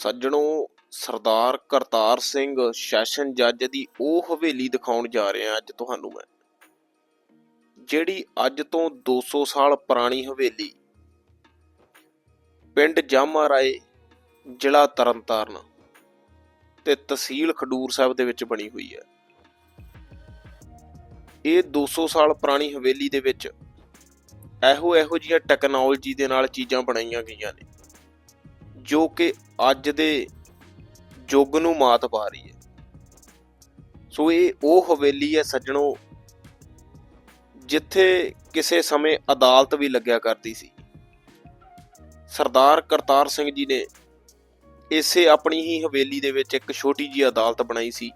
ਸੱਜਣੋ, ਸਰਦਾਰ ਕਰਤਾਰ ਸਿੰਘ, ਸੈਸ਼ਨ ਜੱਜ ਦੀ ਉਹ ਹਵੇਲੀ ਦਿਖਾਉਣ ਜਾ ਰਿਹਾ ਅੱਜ ਤੁਹਾਨੂੰ ਮੈਂ। ਜਿਹੜੀ ਅੱਜ ਤੋਂ 200 ਸਾਲ ਪੁਰਾਣੀ ਹਵੇਲੀ। ਪਿੰਡ ਜਾਮਾ ਰਾਏ ਜ਼ਿਲ੍ਹਾ ਤਰਨਤਾਰਨ ਤੇ ਤਹਿਸੀਲ ਖਡੂਰ ਸਾਹਿਬ ਦੇ ਵਿੱਚ ਬਣੀ ਹੋਈ ਹੈ। ਇਹ 200 ਸਾਲ ਪੁਰਾਣੀ ਹਵੇਲੀ ਦੇ ਵਿੱਚ ਇਹੋ ਇਹੋ ਜਿਹੀਆਂ ਟੈਕਨੋਲੋਜੀ ਦੇ ਨਾਲ ਚੀਜ਼ਾਂ ਬਣਾਈਆਂ ਗਈਆਂ ਨੇ। ਜੋ ਕਿ ਅੱਜ ਦੇ ਯੁੱਗ ਨੂੰ ਮਾਤ ਪਾ ਰਹੀ ਹੈ। ਸੋ ਇਹ ਉਹ ਹਵੇਲੀ ਹੈ ਸੱਜਣੋ, ਜਿੱਥੇ ਕਿਸੇ ਸਮੇਂ ਅਦਾਲਤ ਵੀ ਲੱਗਿਆ ਕਰਦੀ ਸੀ। ਸਰਦਾਰ ਕਰਤਾਰ ਸਿੰਘ ਜੀ ਨੇ ਇਸੇ ਆਪਣੀ ਹੀ ਹਵੇਲੀ ਦੇ ਵਿੱਚ ਇੱਕ ਛੋਟੀ ਜੀ ਅਦਾਲਤ ਬਣਾਈ ਸੀ,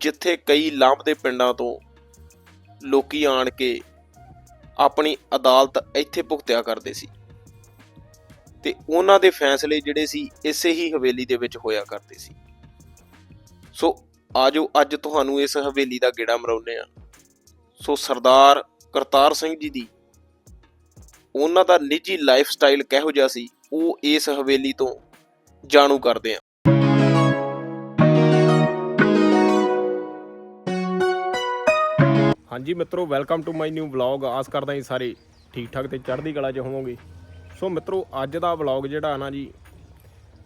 ਜਿੱਥੇ ਕਈ ਲਾਂਭਦੇ ਪਿੰਡਾਂ ਤੋਂ ਲੋਕੀ ਆਣ ਕੇ ਆਪਣੀ ਅਦਾਲਤ ਇੱਥੇ ਭੁਗਤਿਆ ਕਰਦੇ ਸੀ। ਤੇ ਉਹਨਾਂ ਦੇ ਫੈਸਲੇ ਜਿਹੜੇ ਸੀ, ਇਸੇ ਹੀ ਹਵੇਲੀ ਦੇ ਵਿੱਚ ਹੋਇਆ ਕਰਦੇ ਸੀ। ਸੋ ਆਜੋ, ਅੱਜ ਤੁਹਾਨੂੰ ਇਸ ਹਵੇਲੀ ਦਾ ਗੇੜਾ ਮਰਾਉਂਦੇ ਆ ਸੋ ਸਰਦਾਰ ਕਰਤਾਰ ਸਿੰਘ ਜੀ ਦੀ ਉਹਨਾਂ ਦਾ ਨਿੱਜੀ ਲਾਈਫ ਸਟਾਈਲ ਕਿਹੋ ਜਿਹਾ ਸੀ, ਉਹ ਇਸ ਹਵੇਲੀ ਤੋਂ ਜਾਣੂ ਕਰਦੇ ਆ ਹਾਂਜੀ ਮਿੱਤਰੋ welcome to my new vlog ਆਸ ਕਰਦਾ ਜੀ ਸਾਰੇ ਠੀਕ ਠਾਕ ਤੇ ਚੜ੍ਹਦੀ ਕਲਾ 'ਚ ਹੋਵੋਗੇ। ਸੋ ਮਿੱਤਰੋ, ਅੱਜ ਦਾ ਵਲੌਗ ਜਿਹੜਾ ਨਾ ਜੀ,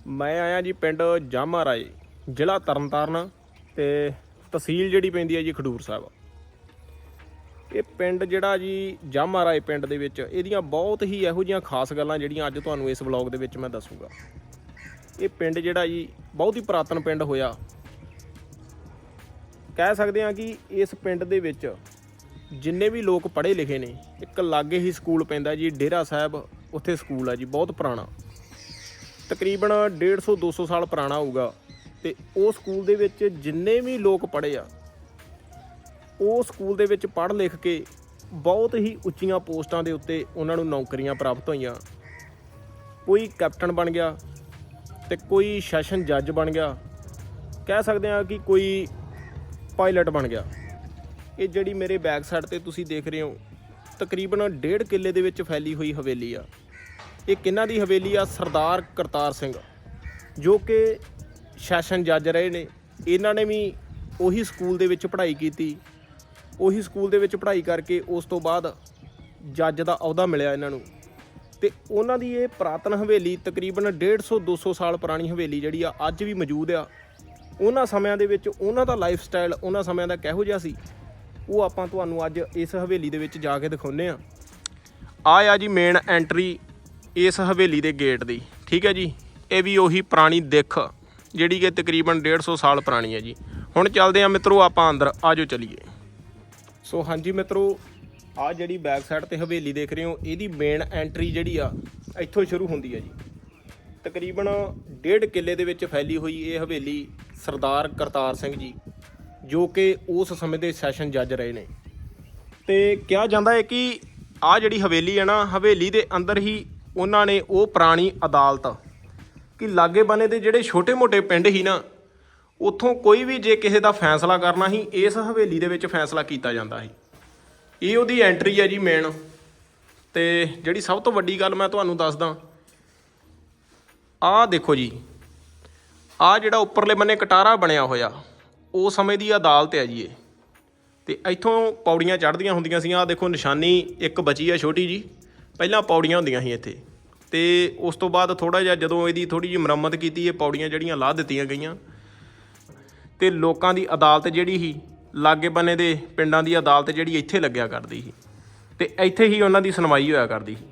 ਮੈਂ ਆਇਆ ਜੀ ਪਿੰਡ ਜਾਮਾ ਰਾਏ ਜ਼ਿਲ੍ਹਾ ਤਰਨਤਾਰਨ ਤੇ ਤਹਿਸੀਲ ਜਿਹੜੀ ਪੈਂਦੀ ਹੈ ਜੀ ਖਡੂਰ ਸਾਹਿਬ। ਇਹ ਪਿੰਡ ਜਿਹੜਾ ਜੀ ਜਾਮਾ ਰਾਏ ਪਿੰਡ ਦੇ ਵਿੱਚ, ਇਹਦੀਆਂ ਬਹੁਤ ਹੀ ਇਹੋ ਜਿਹੀਆਂ ਖਾਸ ਗੱਲਾਂ ਜਿਹੜੀਆਂ ਅੱਜ ਤੁਹਾਨੂੰ ਇਸ ਵਲੌਗ ਦੇ ਵਿੱਚ ਮੈਂ ਦੱਸੂਗਾ। ਇਹ ਪਿੰਡ ਜਿਹੜਾ ਜੀ, ਬਹੁਤ ਹੀ ਪੁਰਾਤਨ ਪਿੰਡ ਹੋਇਆ। ਕਹਿ ਸਕਦੇ ਹਾਂ ਕਿ ਇਸ ਪਿੰਡ ਦੇ ਵਿੱਚ ਜਿੰਨੇ ਵੀ ਲੋਕ ਪੜ੍ਹੇ ਲਿਖੇ ਨੇ, ਇੱਕ ਲਾਗੇ ਹੀ ਸਕੂਲ ਪੈਂਦਾ ਜੀ, ਡੇਰਾ ਸਾਹਿਬ ਉੱਥੇ ਸਕੂਲ ਆ ਜੀ, ਬਹੁਤ ਪੁਰਾਣਾ। ਤਕਰੀਬਨ 150 200 ਸਾਲ ਪੁਰਾਣਾ ਹੋਊਗਾ ਤੇ ਉਹ ਸਕੂਲ ਦੇ ਵਿੱਚ ਜਿੰਨੇ ਵੀ ਲੋਕ ਪੜ੍ਹੇ ਆ, ਉਹ ਸਕੂਲ ਦੇ ਵਿੱਚ ਪੜ੍ਹ ਲਿਖ ਕੇ ਬਹੁਤ ਹੀ ਉੱਚੀਆਂ ਪੋਸਟਾਂ ਦੇ ਉੱਤੇ ਉਹਨਾਂ ਨੂੰ ਨੌਕਰੀਆਂ ਪ੍ਰਾਪਤ ਹੋਈਆਂ। ਕੋਈ ਕੈਪਟਨ ਬਣ ਗਿਆ ਤੇ ਕੋਈ ਸੈਸ਼ਨ ਜੱਜ ਬਣ ਗਿਆ। ਕਹਿ ਸਕਦੇ ਹਾਂ ਕਿ ਕੋਈ ਪਾਇਲਟ ਬਣ ਗਿਆ। ਇਹ ਜਿਹੜੀ ਮੇਰੇ ਬੈਕ ਸਾਈਡ ਤੇ ਤੁਸੀਂ ਦੇਖ ਰਹੇ ਹੋ ਤਕਰੀਬਨ 1.5 ਕਿੱਲੇ ਦੇ ਵਿੱਚ ਫੈਲੀ ਹੋਈ ਹਵੇਲੀ ਆ। ਇਹ ਕਿਹਨਾਂ ਦੀ ਹਵੇਲੀ ਆ? ਸਰਦਾਰ ਕਰਤਾਰ ਸਿੰਘ, ਜੋ ਕਿ ਸੈਸ਼ਨ ਜੱਜ ਰਹੇ ਨੇ। ਇਹਨਾਂ ਨੇ ਵੀ ਉਹੀ ਸਕੂਲ ਦੇ ਵਿੱਚ ਪੜ੍ਹਾਈ ਕੀਤੀ। ਉਹੀ ਸਕੂਲ ਦੇ ਵਿੱਚ ਪੜ੍ਹਾਈ ਕਰਕੇ ਉਸ ਤੋਂ ਬਾਅਦ ਜੱਜ ਦਾ ਅਹੁਦਾ ਮਿਲਿਆ ਇਹਨਾਂ ਨੂੰ। ਤੇ ਉਹਨਾਂ ਦੀ ਇਹ ਪ੍ਰਾਤਨ ਹਵੇਲੀ, ਤਕਰੀਬਨ 150 200 ਸਾਲ ਪੁਰਾਣੀ ਹਵੇਲੀ ਜਿਹੜੀ ਆ, ਅੱਜ ਵੀ ਮੌਜੂਦ ਆ। ਉਹਨਾਂ ਸਮਿਆਂ ਦੇ ਵਿੱਚ ਉਹਨਾਂ ਦਾ ਲਾਈਫ ਸਟਾਈਲ ਉਹਨਾਂ ਸਮਿਆਂ ਦਾ ਕਿਹੋ ਜਿਹਾ ਸੀ? ਉਹ ਆਪਾਂ ਤੁਹਾਨੂੰ ਅੱਜ ਇਸ ਹਵੇਲੀ ਦੇ ਵਿੱਚ ਜਾ ਕੇ ਦਿਖਾਉਨੇ ਆ ਆ ਆ ਜੀ ਮੇਨ ਐਂਟਰੀ ਇਸ ਹਵੇਲੀ ਦੇ ਗੇਟ ਦੀ ਠੀਕ ਹੈ ਜੀ? ਇਹ ਵੀ ਉਹੀ ਪੁਰਾਣੀ ਦਿੱਖ ਜਿਹੜੀ ਕਿ ਤਕਰੀਬਨ 150 ਸਾਲ ਪੁਰਾਣੀ ਹੈ ਜੀ। ਹੁਣ ਚੱਲਦੇ ਆ ਮਿੱਤਰੋ ਆਪਾਂ ਅੰਦਰ ਆਜੋ ਚਲੀਏ। ਸੋ ਹਾਂਜੀ ਮਿੱਤਰੋ ਆ ਜਿਹੜੀ ਬੈਕ ਸਾਈਡ ਤੇ ਹਵੇਲੀ ਦੇਖ ਰਹੇ ਹੋ ਇਹਦੀ ਮੇਨ ਐਂਟਰੀ ਜਿਹੜੀ ਆ ਇੱਥੋਂ ਸ਼ੁਰੂ ਹੁੰਦੀ ਹੈ ਜੀ। ਤਕਰੀਬਨ ਡੇਢ ਕਿੱਲੇ ਦੇ ਵਿੱਚ ਫੈਲੀ ਹੋਈ ਇਹ ਹਵੇਲੀ ਸਰਦਾਰ ਕਰਤਾਰ ਸਿੰਘ ਜੀ। ਜੋ ਕਿ ਉਸ ਸਮੇਂ ਦੇ ਸੈਸ਼ਨ ਜੱਜ ਰਹੇ ਨੇ। ਤੇ ਕਿਹਾ ਜਾਂਦਾ ਹੈ ਕਿ ਆ ਜਿਹੜੀ ਹਵੇਲੀ ਹੈ ਨਾ, ਹਵੇਲੀ ਦੇ ਅੰਦਰ ਹੀ ਉਹਨਾਂ ਨੇ ਉਹ ਪੁਰਾਣੀ ਅਦਾਲਤ ਕਿ ਲਾਗੇ ਬਨੇ ਦੇ ਜਿਹੜੇ ਛੋਟੇ-ਮੋਟੇ ਪਿੰਡ ਹੀ ਨਾ, ਉੱਥੋਂ ਕੋਈ ਵੀ ਜੇ ਕਿਸੇ ਦਾ ਫੈਸਲਾ ਕਰਨਾ ਸੀ, ਇਸ ਹਵੇਲੀ ਦੇ ਵਿੱਚ ਫੈਸਲਾ ਕੀਤਾ ਜਾਂਦਾ ਸੀ। ਇਹ ਉਹਦੀ ਐਂਟਰੀ ਹੈ ਜੀ ਮੇਨ ਤੇ ਜਿਹੜੀ ਸਭ ਤੋਂ ਵੱਡੀ ਗੱਲ ਮੈਂ ਤੁਹਾਨੂੰ ਦੱਸਦਾ, ਆਹ ਦੇਖੋ ਜੀ, ਆਹ ਜਿਹੜਾ ਉੱਪਰਲੇ ਬੰਨੇ ਕਟਾਰਾ ਬਣਿਆ ਹੋਇਆ। ਉਹ ਸਮੇਂ ਦੀ ਅਦਾਲਤ ਹੈ ਜੀ ਇਹ। ਤੇ ਇੱਥੋਂ ਪੌੜੀਆਂ ਚੜ੍ਹਦੀਆਂ ਹੁੰਦੀਆਂ ਸੀ ਆਹ ਦੇਖੋ ਨਿਸ਼ਾਨੀ ਇੱਕ ਬਚੀ ਆ ਛੋਟੀ ਜੀ। ਪਹਿਲਾਂ ਪੌੜੀਆਂ ਹੁੰਦੀਆਂ ਸੀ ਇੱਥੇ। ਤੇ ਉਸ ਤੋਂ ਬਾਅਦ ਥੋੜਾ ਜਿਹਾ ਜਦੋਂ ਇਹਦੀ ਥੋੜੀ ਜਿਹੀ ਮੁਰੰਮਤ ਕੀਤੀ, ਇਹ ਪੌੜੀਆਂ ਜਿਹੜੀਆਂ ਲਾਹ ਦਿੱਤੀਆਂ ਗਈਆਂ। ਤੇ ਲੋਕਾਂ ਦੀ ਅਦਾਲਤ ਜਿਹੜੀ ਸੀ, ਲਾਗੇ ਬੰਨੇ ਦੇ ਪਿੰਡਾਂ ਦੀ ਅਦਾਲਤ ਜਿਹੜੀ ਇੱਥੇ ਲੱਗਿਆ ਕਰਦੀ ਸੀ। ਤੇ ਇੱਥੇ ਹੀ ਉਹਨਾਂ ਦੀ ਸੁਣਵਾਈ ਹੋਇਆ ਕਰਦੀ ਸੀ।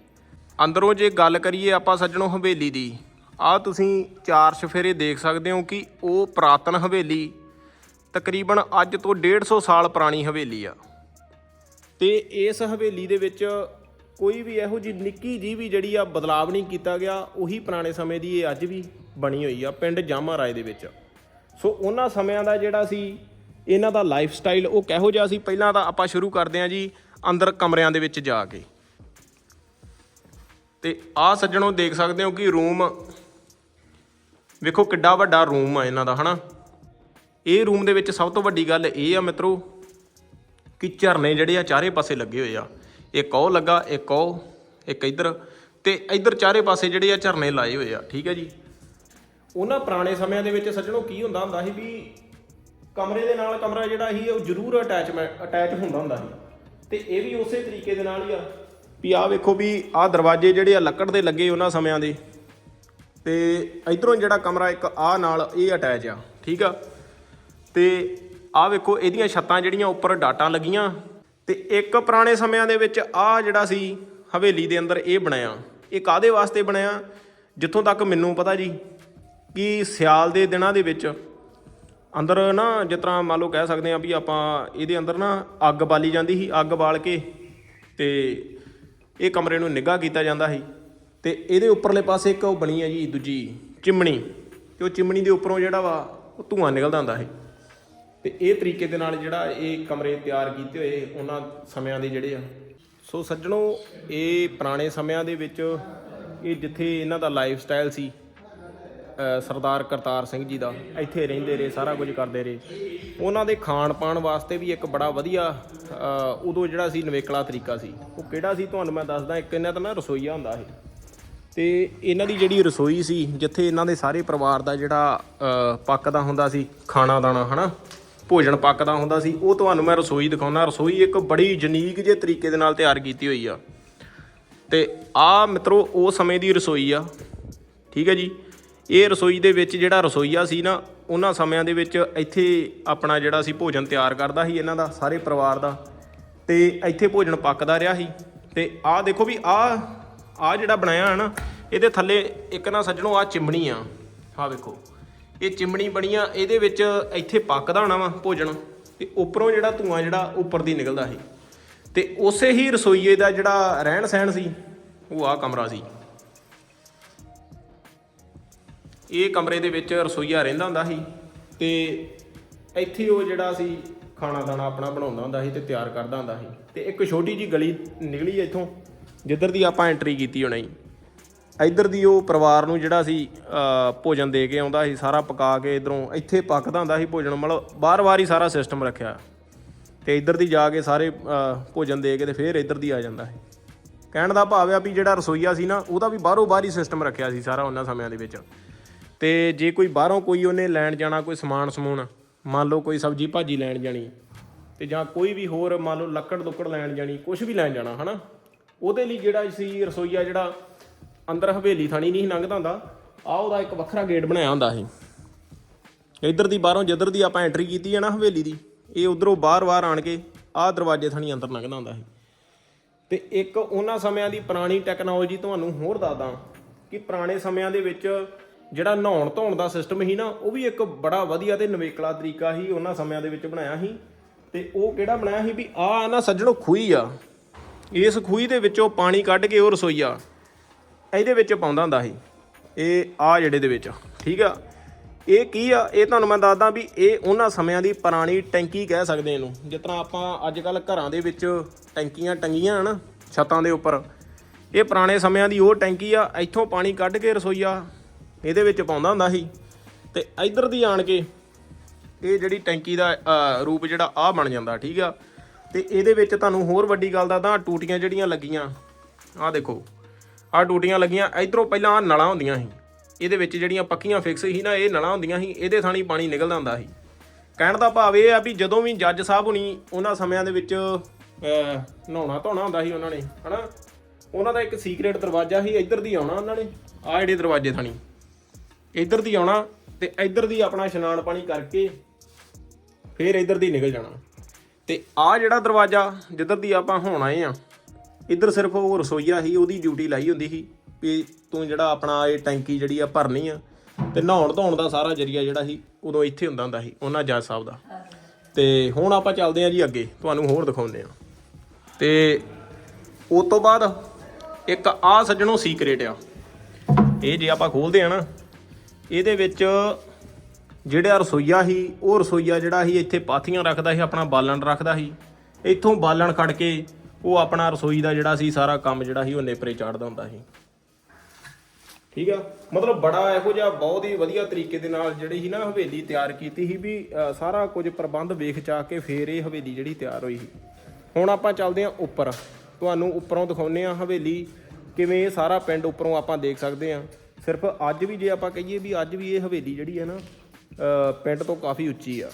ਅੰਦਰੋਂ ਜੇ ਗੱਲ ਕਰੀਏ ਆਪਾਂ ਸੱਜਣੋਂ ਹਵੇਲੀ ਦੀ, ਆਹ ਤੁਸੀਂ ਚਾਰ ਚਫੇਰੇ ਦੇਖ ਸਕਦੇ ਹੋ ਕਿ ਉਹ ਪ੍ਰਾਤਨ ਹਵੇਲੀ ਤਕਰੀਬਨ ਅੱਜ ਤੋਂ 150 ਸਾਲ ਪੁਰਾਣੀ ਹਵੇਲੀ ਆ। ਤੇ ਇਸ ਹਵੇਲੀ ਦੇ ਵਿੱਚ ਕੋਈ ਵੀ ਇਹੋ ਜਿਹੀ ਨਿੱਕੀ ਜੀ ਵੀ ਜਿਹੜੀ ਆ ਬਦਲਾਵ ਨਹੀਂ ਕੀਤਾ ਗਿਆ, ਉਹੀ ਪੁਰਾਣੇ ਸਮੇਂ ਦੀ ਇਹ ਅੱਜ ਵੀ ਬਣੀ ਹੋਈ ਆ ਪਿੰਡ ਜਾਮਾ ਰਾਏ ਦੇ ਵਿੱਚ। ਸੋ ਉਹਨਾਂ ਸਮਿਆਂ ਦਾ ਜਿਹੜਾ ਸੀ, ਇਹਨਾਂ ਦਾ ਲਾਈਫ ਸਟਾਈਲ ਉਹ ਕਿਹੋ ਜਿਹਾ ਸੀ? ਪਹਿਲਾਂ ਤਾਂ ਆਪਾਂ ਸ਼ੁਰੂ ਕਰਦੇ ਹਾਂ ਜੀ, ਅੰਦਰ ਕਮਰਿਆਂ ਦੇ ਵਿੱਚ ਜਾ ਕੇ। ਤੇ ਆਹ ਸੱਜਣੋਂ ਦੇਖ ਸਕਦੇ ਹੋ ਕਿ ਰੂਮ, ਵੇਖੋ ਕਿੱਡਾ ਵੱਡਾ ਰੂਮ ਆ ਇਹਨਾਂ ਦਾ, ਹਨਾ? ਇਹ ਰੂਮ ਦੇ ਵਿੱਚ ਸਭ ਤੋਂ ਵੱਡੀ ਗੱਲ ਇਹ ਆ ਮਿੱਤਰੋ ਕਿ ਝਰਨੇ ਜਿਹੜੇ ਆ ਚਾਰੇ ਪਾਸੇ ਲੱਗੇ ਹੋਏ ਆ। ਇੱਕ ਉਹ ਲੱਗਾ, ਇੱਕ ਉਹ, ਇੱਕ ਇੱਧਰ ਤੇ ਇੱਧਰ ਚਾਰੇ ਪਾਸੇ ਜਿਹੜੇ ਆ ਝਰਨੇ ਲਾਏ ਹੋਏ ਆ, ਠੀਕ ਹੈ ਜੀ? ਉਹਨਾਂ ਪੁਰਾਣੇ ਸਮਿਆਂ ਦੇ ਵਿੱਚ ਸੱਜਣੋ ਕੀ ਹੁੰਦਾ ਹੁੰਦਾ ਸੀ ਵੀ ਕਮਰੇ ਦੇ ਨਾਲ ਕਮਰਾ ਜਿਹੜਾ ਸੀ, ਉਹ ਜ਼ਰੂਰ ਅਟੈਚਮੈਂਟ ਅਟੈਚ ਹੁੰਦਾ ਹੁੰਦਾ ਸੀ। ਤੇ ਇਹ ਵੀ ਉਸੇ ਤਰੀਕੇ ਦੇ ਨਾਲ ਹੀ ਆ ਵੀ ਆਹ ਵੇਖੋ ਵੀ ਆਹ ਦਰਵਾਜ਼ੇ ਜਿਹੜੇ ਆ ਲੱਕੜ ਦੇ ਲੱਗੇ ਉਹਨਾਂ ਸਮਿਆਂ ਦੇ। ਤੇ ਇਧਰੋਂ ਜਿਹੜਾ ਕਮਰਾ ਇੱਕ ਆਹ ਨਾਲ ਇਹ ਅਟੈਚ ਆ, ਠੀਕ ਆ? ਤੇ ਆਹ ਵੇਖੋ, ਇਹਦੀਆਂ ਛੱਤਾਂ ਜਿਹੜੀਆਂ ਉੱਪਰ ਡਾਟਾਂ ਲੱਗੀਆਂ ਤੇ ਇੱਕ ਪੁਰਾਣੇ ਸਮਿਆਂ ਦੇ ਵਿੱਚ ਆਹ ਜਿਹੜਾ ਸੀ ਹਵੇਲੀ ਦੇ ਅੰਦਰ ਇਹ ਬਣਾਇਆ ਇਹ ਕਾਦੇ ਵਾਸਤੇ ਬਣਾਇਆ ਜਿੱਥੋਂ ਤੱਕ ਮੈਨੂੰ ਪਤਾ ਜੀ, ਕਿ ਸਿਆਲ ਦੇ ਦਿਨਾਂ ਦੇ ਵਿੱਚ ਅੰਦਰ ਨਾ ਜਿਸ ਤਰ੍ਹਾਂ ਮੰਨ ਲਓ ਕਹਿ ਸਕਦੇ ਆ ਵੀ ਆਪਾਂ ਇਹਦੇ ਅੰਦਰ ਨਾ ਅੱਗ ਬਾਲੀ ਜਾਂਦੀ ਸੀ, ਅੱਗ ਬਾਲ ਕੇ ਤੇ ਇਹ ਕਮਰੇ ਨੂੰ ਨਿੱਘਾ ਕੀਤਾ ਜਾਂਦਾ ਸੀ ਤੇ ਇਹਦੇ ਉੱਪਰਲੇ ਪਾਸੇ ਇੱਕ ਉਹ ਬਣੀ ਆ ਜੀ ਦੂਜੀ ਚਿਮਣੀ ਤੇ ਉਹ ਚਿਮਣੀ ਦੇ ਉੱਪਰੋਂ ਜਿਹੜਾ ਵਾ ਉਹ ਧੂਆਂ ਨਿਕਲਦਾ ਹੁੰਦਾ ਸੀ। ਤੇ ਇਹ ਤਰੀਕੇ ਦੇ ਨਾਲ ਜਿਹੜਾ ਇਹ ਕਮਰੇ ਤਿਆਰ ਕੀਤੇ ਹੋਏ ਉਹਨਾਂ ਸਮਿਆਂ ਦੇ ਜਿਹੜੇ ਆ। ਸੋ ਸੱਜਣੋ ਇਹ ਪੁਰਾਣੇ ਸਮਿਆਂ ਦੇ ਵਿੱਚ ਇਹ ਜਿੱਥੇ ਇਹਨਾਂ ਦਾ ਲਾਈਫ ਸਟਾਈਲ ਸੀ ਸਰਦਾਰ ਕਰਤਾਰ ਸਿੰਘ ਜੀ ਦਾ ਇੱਥੇ ਰਹਿੰਦੇ ਰਹੇ ਸਾਰਾ ਕੁਝ ਕਰਦੇ ਰਹੇ। ਉਹਨਾਂ ਦੇ ਖਾਣ ਪਾਣ ਵਾਸਤੇ ਵੀ ਇੱਕ ਬੜਾ ਵਧੀਆ ਉਦੋਂ ਜਿਹੜਾ ਸੀ ਨਵੇਕਲਾ ਤਰੀਕਾ ਸੀ। ਉਹ ਕਿਹੜਾ ਸੀ ਤੁਹਾਨੂੰ ਮੈਂ ਦੱਸਦਾ ਇੱਕ ਇਹਨਾਂ ਦਾ ਨਾ ਰਸੋਈਆ ਹੁੰਦਾ ਸੀ। ਤੇ ਇਹਨਾਂ ਦੀ ਜਿਹੜੀ ਰਸੋਈ ਸੀ ਜਿੱਥੇ ਇਹਨਾਂ ਦੇ ਸਾਰੇ ਪਰਿਵਾਰ ਦਾ ਜਿਹੜਾ ਅ, ਪੱਕਦਾ ਹੁੰਦਾ ਸੀ ਖਾਣਾ ਦਾਣਾ ਹਨਾ? ਭੋਜਨ ਪੱਕਦਾ ਹੁੰਦਾ ਸੀ, ਉਹ ਤੁਹਾਨੂੰ ਮੈਂ ਰਸੋਈ ਦਿਖਾਉਣਾ ਰਸੋਈ ਇੱਕ ਬੜੀ ਯੂਨੀਕ ਜਿਹੇ ਤਰੀਕੇ ਦੇ ਨਾਲ ਤਿਆਰ ਕੀਤੀ ਹੋਈ ਆ। ਤੇ ਆ ਮਿੱਤਰੋ, ਉਹ ਸਮੇਂ ਦੀ ਰਸੋਈ ਆ। ਠੀਕ ਹੈ ਜੀ? ਇਹ ਰਸੋਈ ਦੇ ਵਿੱਚ ਜਿਹੜਾ ਰਸੋਈਆ ਸੀ ਨਾ, ਉਹਨਾਂ ਸਮਿਆਂ ਦੇ ਵਿੱਚ ਇੱਥੇ ਆਪਣਾ ਜਿਹੜਾ ਸੀ ਭੋਜਨ ਤਿਆਰ ਕਰਦਾ ਸੀ ਇਹਨਾਂ ਦਾ, ਸਾਰੇ ਪਰਿਵਾਰ ਦਾ। ਤੇ ਇੱਥੇ ਭੋਜਨ ਪੱਕਦਾ ਰਿਹਾ ਸੀ। ਤੇ ਆਹ ਦੇਖੋ ਵੀ ਆਹ ਆਹ ਜਿਹੜਾ ਬਣਾਇਆ ਹੈ ਨਾ, ਇਹਦੇ ਥੱਲੇ ਇੱਕ ਨਾ ਸੱਜਣੋ ਆਹ ਚਿਮਣੀ ਆ। ਆਹ ਵੇਖੋ। ਇਹ ਚਿਮਣੀ ਬਣੀਆਂ, ਇਹਦੇ ਵਿੱਚ ਇੱਥੇ ਪੱਕਦਾ ਹੋਣਾ ਵਾ ਭੋਜਨ। ਤੇ ਉੱਪਰੋਂ ਜਿਹੜਾ ਧੂਆਂ ਜਿਹੜਾ, ਉੱਪਰ ਦੀ ਨਿਕਲਦਾ ਸੀ। ਤੇ ਉਸੇ ਹੀ ਰਸੋਈਏ ਦਾ ਜਿਹੜਾ ਰਹਿਣ ਸਹਿਣ ਸੀ, ਉਹ ਆਹ ਕਮਰਾ ਸੀ। ਇਹ ਕਮਰੇ ਦੇ ਵਿੱਚ ਰਸੋਈਆ ਰਹਿੰਦਾ ਹੁੰਦਾ ਸੀ ਤੇ ਇੱਥੇ ਉਹ ਜਿਹੜਾ ਸੀ ਖਾਣਾ ਦਾਣਾ ਆਪਣਾ ਬਣਾਉਂਦਾ ਹੁੰਦਾ ਸੀ ਤੇ ਤਿਆਰ ਕਰਦਾ ਹੁੰਦਾ ਸੀ। ਤੇ ਇੱਕ ਛੋਟੀ ਜੀ ਗਲੀ ਨਿਕਲੀ ਇੱਥੋਂ, ਜਿੱਧਰ ਦੀ ਆਪਾਂ ਐਂਟਰੀ ਕੀਤੀ ਹੋਣੀ। ਇੱਧਰ ਦੀ ਉਹ ਪਰਿਵਾਰ ਨੂੰ ਜਿਹੜਾ ਸੀ ਭੋਜਨ ਦੇ ਕੇ ਆਉਂਦਾ ਸੀ, ਸਾਰਾ ਪਕਾ ਕੇ ਇਧਰੋਂ ਇੱਥੇ ਪੱਕਦਾ ਹੁੰਦਾ ਸੀ ਭੋਜਨ, ਮਤਲਬ ਬਾਰ-ਬਾਰ ਹੀ ਸਾਰਾ ਸਿਸਟਮ ਰੱਖਿਆ। ਤੇ ਇੱਧਰ ਦੀ ਜਾ ਕੇ ਸਾਰੇ ਭੋਜਨ ਦੇ ਕੇ ਤੇ ਫਿਰ ਇੱਧਰ ਦੀ ਆ ਜਾਂਦਾ ਹੈ ਕਹਿਣ ਦਾ ਭਾਵ ਆ ਵੀ ਜਿਹੜਾ ਰਸੋਈਆ ਸੀ ਨਾ, ਉਹਦਾ ਵੀ ਬਾਹਰੋਂ ਬਾਹਰ ਹੀ ਸਿਸਟਮ ਰੱਖਿਆ ਸੀ ਸਾਰਾ ਉਹਨਾਂ ਸਮਿਆਂ ਦੇ ਵਿੱਚ। ਤੇ ਜੇ ਕੋਈ ਬਾਹਰੋਂ ਕੋਈ ਉਹਨੇ ਲੈਣ ਜਾਣਾ ਕੋਈ ਸਮਾਨ ਸਮੂਨ, ਮੰਨ ਲਓ ਕੋਈ ਸਬਜੀ ਭਾਜੀ ਲੈਣ ਜਾਣੀ, ਤੇ ਜਾਂ ਕੋਈ ਵੀ ਹੋਰ ਮੰਨ ਲਓ ਲੱਕੜ ਲੁੱਕੜ ਲੈਣ ਜਾਣੀ ਕੁਝ ਵੀ ਲੈਣ ਜਾਣਾ, ਹਨਾ? ਉਹਦੇ ਲਈ ਜਿਹੜਾ ਸੀ ਰਸੋਈਆ ਜਿਹੜਾ ਅੰਦਰ ਹਵੇਲੀ ਥਾਣੀ ਨਹੀਂ ਲੰਘਦਾ ਹੁੰਦਾ। ਆ ਉਹਦਾ ਇੱਕ ਵੱਖਰਾ ਗੇਟ ਬਣਾਇਆ ਹੁੰਦਾ ਸੀ। ਇੱਧਰ ਦੀ ਬਾਹਰੋਂ ਜਿੱਧਰ ਦੀ ਆਪਾਂ ਐਂਟਰੀ ਕੀਤੀ ਹੈ ਨਾ ਹਵੇਲੀ ਦੀ, ਇਹ ਉਧਰੋਂ ਬਾਹਰ-ਬਾਹਰ ਆਣ ਕੇ ਆਹ ਦਰਵਾਜ਼ੇ ਥਾਣੀ ਅੰਦਰ ਲੰਘਦਾ ਹੁੰਦਾ ਸੀ। ਤੇ ਇੱਕ ਉਹਨਾਂ ਸਮਿਆਂ ਦੀ ਪੁਰਾਣੀ ਟੈਕਨੋਲੋਜੀ ਤੁਹਾਨੂੰ ਹੋਰ ਦੱਸਦਾ ਕਿ ਪੁਰਾਣੇ ਸਮਿਆਂ ਦੇ ਵਿੱਚ ਜਿਹੜਾ ਨਹਾਉਣ ਧੋਣ ਦਾ ਸਿਸਟਮ ਸੀ ਨਾ, ਉਹ ਵੀ ਇੱਕ ਬੜਾ ਵਧੀਆ ਤੇ ਨਵੇਕਲਾ ਤਰੀਕਾ ਸੀ ਉਹਨਾਂ ਸਮਿਆਂ ਦੇ ਵਿੱਚ ਬਣਾਇਆ ਸੀ। ਤੇ ਉਹ ਕਿਹੜਾ ਬਣਾਇਆ ਸੀ ਵੀ ਆਹ ਨਾ ਸੱਜਣੋ ਖੂਹੀ ਆ। ਇਸ ਖੂਹੀ ਦੇ ਵਿੱਚੋਂ ਪਾਣੀ ਕੱਢ ਕੇ ਉਹ ਰਸੋਈਆ ਇਹਦੇ ਵਿੱਚ ਪਾਉਂਦਾ ਹੁੰਦਾ ਸੀ। ਇਹ ਆ ਜਿਹੜੇ ਦੇ ਵਿੱਚ, ਠੀਕ ਆ? ਇਹ ਕੀ ਆ? ਇਹ ਤੁਹਾਨੂੰ ਮੈਂ ਦੱਸਦਾ ਵੀ ਇਹ ਉਹਨਾਂ ਸਮਿਆਂ ਦੀ ਪੁਰਾਣੀ ਟੈਂਕੀ ਕਹਿ ਸਕਦੇ ਇਹਨੂੰ। ਜਿਸ ਤਰ੍ਹਾਂ ਆਪਾਂ ਅੱਜ ਕੱਲ ਘਰਾਂ ਦੇ ਵਿੱਚ ਟੈਂਕੀਆਂ ਟੰਗੀਆਂ, ਹਨ? ਛੱਤਾਂ ਦੇ ਉੱਪਰ। ਇਹ ਪੁਰਾਣੇ ਸਮਿਆਂ ਦੀ ਉਹ ਟੈਂਕੀ ਆ, ਇੱਥੋਂ ਪਾਣੀ ਕੱਢ ਕੇ ਰਸੋਈਆ ਇਹਦੇ ਵਿੱਚ ਪਾਉਂਦਾ ਹੁੰਦਾ ਸੀ। ਤੇ ਇੱਧਰ ਦੀ ਆਣ ਕੇ ਇਹ ਜਿਹੜੀ ਟੈਂਕੀ ਦਾ ਰੂਪ ਜਿਹੜਾ ਆ ਬਣ ਜਾਂਦਾ, ਠੀਕ ਆ? ਤੇ ਇਹਦੇ ਵਿੱਚ ਤੁਹਾਨੂੰ ਹੋਰ ਵੱਡੀ ਗੱਲ ਦੱਸਦਾ, ਟੂਟੀਆਂ ਜਿਹੜੀਆਂ ਲੱਗੀਆਂ, ਆਹ ਦੇਖੋ। ਆਹ ਟੂਟੀਆਂ ਲੱਗੀਆਂ, ਇਧਰੋਂ ਪਹਿਲਾਂ ਆਹ ਨਲਾਂ ਹੁੰਦੀਆਂ ਸੀ। ਇਹਦੇ ਵਿੱਚ ਜਿਹੜੀਆਂ ਪੱਕੀਆਂ ਫਿਕਸ ਸੀ ਨਾ, ਇਹ ਨਲਾਂ ਹੁੰਦੀਆਂ ਸੀ, ਇਹਦੇ ਥਾਣੀ ਪਾਣੀ ਨਿਕਲਦਾ ਹੁੰਦਾ ਸੀ। ਕਹਿਣ ਦਾ ਭਾਵ ਇਹ ਆ ਵੀ ਜਦੋਂ ਵੀ ਜੱਜ ਸਾਹਿਬ ਹੁਣੀ ਉਹਨਾਂ ਸਮਿਆਂ ਦੇ ਵਿੱਚ ਨਹਾਉਣਾ ਧੋਣਾ ਹੁੰਦਾ ਸੀ ਉਹਨਾਂ ਨੇ, ਹਨਾ? ਉਹਨਾਂ ਦਾ ਇੱਕ ਸੀਕ੍ਰੇਟ ਦਰਵਾਜ਼ਾ ਸੀ, ਇੱਧਰ ਦੀ ਆਉਣਾ ਉਹਨਾਂ ਨੇ, ਆਹ ਜਿਹੜੇ ਦਰਵਾਜ਼ੇ ਥਾਣੀ। ਇੱਧਰ ਦੀ ਆਉਣਾ ਤੇ ਇੱਧਰ ਦੀ ਆਪਣਾ ਇਸ਼ਨਾਨ ਪਾਣੀ ਕਰਕੇ ਫਿਰ ਇੱਧਰ ਦੀ ਨਿਕਲ ਜਾਣਾ। ਤੇ ਆ ਜਿਹੜਾ ਦਰਵਾਜ਼ਾ ਜਿੱਧਰ ਦੀ ਆਪਾਂ ਹੁਣ ਆਏ ਆ ਇੱਧਰ ਸਿਰਫ ਉਹ ਰਸੋਈਆ ਹੀ ਉਹਦੀ ਡਿਊਟੀ ਲਾਈ ਹੁੰਦੀ ਸੀ ਵੀ ਤੂੰ ਜਿਹੜਾ ਆਪਣਾ ਇਹ ਟੈਂਕੀ ਜਿਹੜੀ ਆ ਭਰਨੀ ਆ ਤੇ ਨਹਾਉਣ ਧੋਣ ਦਾ ਸਾਰਾ ਜਰੀਆ ਜਿਹੜਾ ਸੀ, ਉਦੋਂ ਇੱਥੇ ਹੁੰਦਾ ਹੁੰਦਾ ਸੀ, ਉਹਨਾਂ ਜੱਜ ਸਾਹਿਬ ਦਾ। ਤੇ ਹੁਣ ਆਪਾਂ ਚੱਲਦੇ ਆ ਜੀ ਅੱਗੇ, ਤੁਹਾਨੂੰ ਹੋਰ ਦਿਖਾਉਂਦੇ ਆ ਤੇ ਉਸ ਤੋਂ ਬਾਅਦ ਇੱਕ ਆ ਸੱਜਣੋ ਸੀਕ੍ਰੇਟ ਆ। ਇਹ ਜੇ ਆਪਾਂ ਖੋਲਦੇ ਆ ਨਾ, ਇਹਦੇ ਵਿੱਚ ਜਿਹੜਾ ਰਸੋਈਆ ਸੀ, ਉਹ ਰਸੋਈਆ ਜਿਹੜਾ ਸੀ, ਇੱਥੇ ਪਾਥੀਆਂ ਰੱਖਦਾ ਸੀ, ਆਪਣਾ ਬਾਲਣ ਰੱਖਦਾ ਸੀ। ਇੱਥੋਂ ਬਾਲਣ ਕੱਢ ਕੇ ਉਹ ਆਪਣਾ ਰਸੋਈ ਦਾ ਜਿਹੜਾ ਸੀ, ਸਾਰਾ ਕੰਮ ਜਿਹੜਾ ਸੀ, ਉਹ ਨੇਪਰੇ ਚਾੜਦਾ ਹੁੰਦਾ ਸੀ। ਠੀਕ ਆ? ਮਤਲਬ ਬੜਾ ਇਹੋ ਜਿਹਾ ਬਹੁਤ ਹੀ ਵਧੀਆ ਤਰੀਕੇ ਦੇ ਨਾਲ ਜਿਹੜੀ ਸੀ ਨਾ ਹਵੇਲੀ ਤਿਆਰ ਕੀਤੀ ਸੀ ਵੀ ਸਾਰਾ ਕੁਝ ਪ੍ਰਬੰਧ ਵੇਖ ਚਾ ਕੇ ਫੇਰ ਇਹ ਹਵੇਲੀ ਜਿਹੜੀ ਤਿਆਰ ਹੋਈ ਸੀ। ਹੁਣ ਆਪਾਂ ਚੱਲਦੇ ਹਾਂ ਉੱਪਰ। ਤੁਹਾਨੂੰ ਉੱਪਰੋਂ ਦਿਖਾਉਂਦੇ ਹਾਂ ਹਵੇਲੀ, ਕਿਵੇਂ ਇਹ ਸਾਰਾ ਪਿੰਡ ਉੱਪਰੋਂ ਆਪਾਂ ਦੇਖ ਸਕਦੇ ਹਾਂ। ਸਿਰਫ ਅੱਜ ਵੀ ਜੇ ਆਪਾਂ ਕਹੀਏ ਵੀ ਅੱਜ ਵੀ ਇਹ ਹਵੇਲੀ ਜਿਹੜੀ ਹੈ ਨਾ ਪਿੰਡ ਤੋਂ ਕਾਫੀ ਉੱਚੀ ਆ।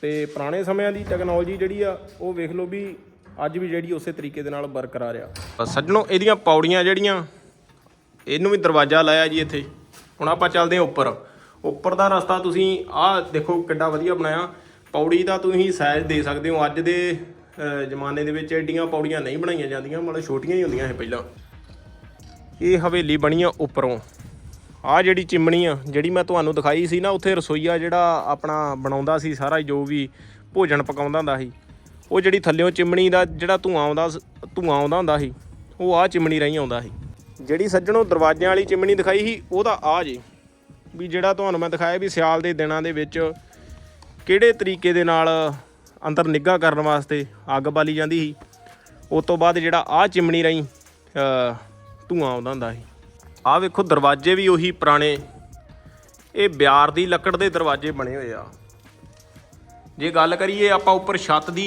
ਤੇ ਪੁਰਾਣੇ ਸਮਿਆਂ ਦੀ ਟੈਕਨੋਲੋਜੀ ਜਿਹੜੀ ਆ, ਉਹ ਵੇਖ ਲਓ ਵੀ ਅੱਜ ਵੀ ਜਿਹੜੀ ਉਸੇ ਤਰੀਕੇ ਦੇ ਨਾਲ ਬਰਕਰਾਰ ਆ ਸੱਜਣੋ ਇਹਦੀਆਂ ਪੌੜੀਆਂ ਜਿਹੜੀਆਂ, ਇਹਨੂੰ ਵੀ ਦਰਵਾਜ਼ਾ ਲਾਇਆ ਜੀ ਇੱਥੇ। ਹੁਣ ਆਪਾਂ ਚੱਲਦੇ ਹਾਂ ਉੱਪਰ। ਉੱਪਰ ਦਾ ਰਸਤਾ ਤੁਸੀਂ ਆਹ ਦੇਖੋ ਕਿੱਡਾ ਵਧੀਆ ਬਣਾਇਆ। ਪੌੜੀ ਦਾ ਤੁਸੀਂ ਸਾਈਜ਼ ਦੇ ਸਕਦੇ ਹੋ। ਅੱਜ ਦੇ ਜ਼ਮਾਨੇ ਦੇ ਵਿੱਚ ਐਡੀਆਂ ਪੌੜੀਆਂ ਨਹੀਂ ਬਣਾਈਆਂ ਜਾਂਦੀਆਂ, ਮਤਲਬ ਛੋਟੀਆਂ ਹੀ ਹੁੰਦੀਆਂ ਇਹ ਪਹਿਲਾਂ। ਇਹ ਹਵੇਲੀ ਬਣੀ ਆ ਉੱਪਰੋਂ। ਆ ਜਿਹੜੀ ਚਿਮਣੀ ਆ, ਜਿਹੜੀ ਮੈਂ ਤੁਹਾਨੂੰ ਦਿਖਾਈ ਸੀ ਨਾ, ਉੱਥੇ ਰਸੋਈਆ ਜਿਹੜਾ ਆਪਣਾ ਬਣਾਉਂਦਾ ਸੀ ਸਾਰਾ, ਜੋ ਵੀ ਭੋਜਨ ਪਕਾਉਂਦਾ ਹੁੰਦਾ ਸੀ। ਉਹ ਜਿਹੜੀ ਥੱਲਿਓਂ ਚਿਮਣੀ ਦਾ ਜਿਹੜਾ ਧੂਆਂ ਆਉਂਦਾ ਸ- ਧੂਆਂ ਆਉਂਦਾ ਹੁੰਦਾ ਸੀ ਉਹ ਆ ਚਿਮਣੀ ਰਹੀ ਆਉਂਦਾ ਸੀ। ਜਿਹੜੀ ਸੱਜਣੋਂ ਦਰਵਾਜ਼ਿਆਂ ਵਾਲੀ ਚਿਮਣੀ ਦਿਖਾਈ ਸੀ ਉਹਦਾ ਆ ਜੀ ਵੀ ਜਿਹੜਾ ਤੁਹਾਨੂੰ ਮੈਂ ਦਿਖਾਇਆ ਵੀ ਸਿਆਲ ਦੇ ਦਿਨਾਂ ਦੇ ਵਿੱਚ ਕਿਹੜੇ ਤਰੀਕੇ ਦੇ ਨਾਲ ਅੰਦਰ ਨਿੱਘਾ ਕਰਨ ਵਾਸਤੇ ਅੱਗ ਬਾਲੀ ਜਾਂਦੀ ਸੀ ਉਸ ਤੋਂ ਬਾਅਦ ਜਿਹੜਾ ਆ ਚਿਮਣੀ ਰਹੀ ਅ, ਧੂਆਂ ਆਉਂਦਾ ਹੁੰਦਾ ਸੀ। ਆ ਵੇਖੋ ਦਰਵਾਜ਼ੇ ਵੀ ਉਹੀ ਪੁਰਾਣੇ ਇਹ ਬਿਆਰ ਦੀ ਲੱਕੜ ਦੇ ਦਰਵਾਜ਼ੇ ਬਣੇ ਹੋਏ ਆ। ਜੇ ਗੱਲ ਕਰੀਏ ਆਪਾਂ ਉੱਪਰ ਛੱਤ ਦੀ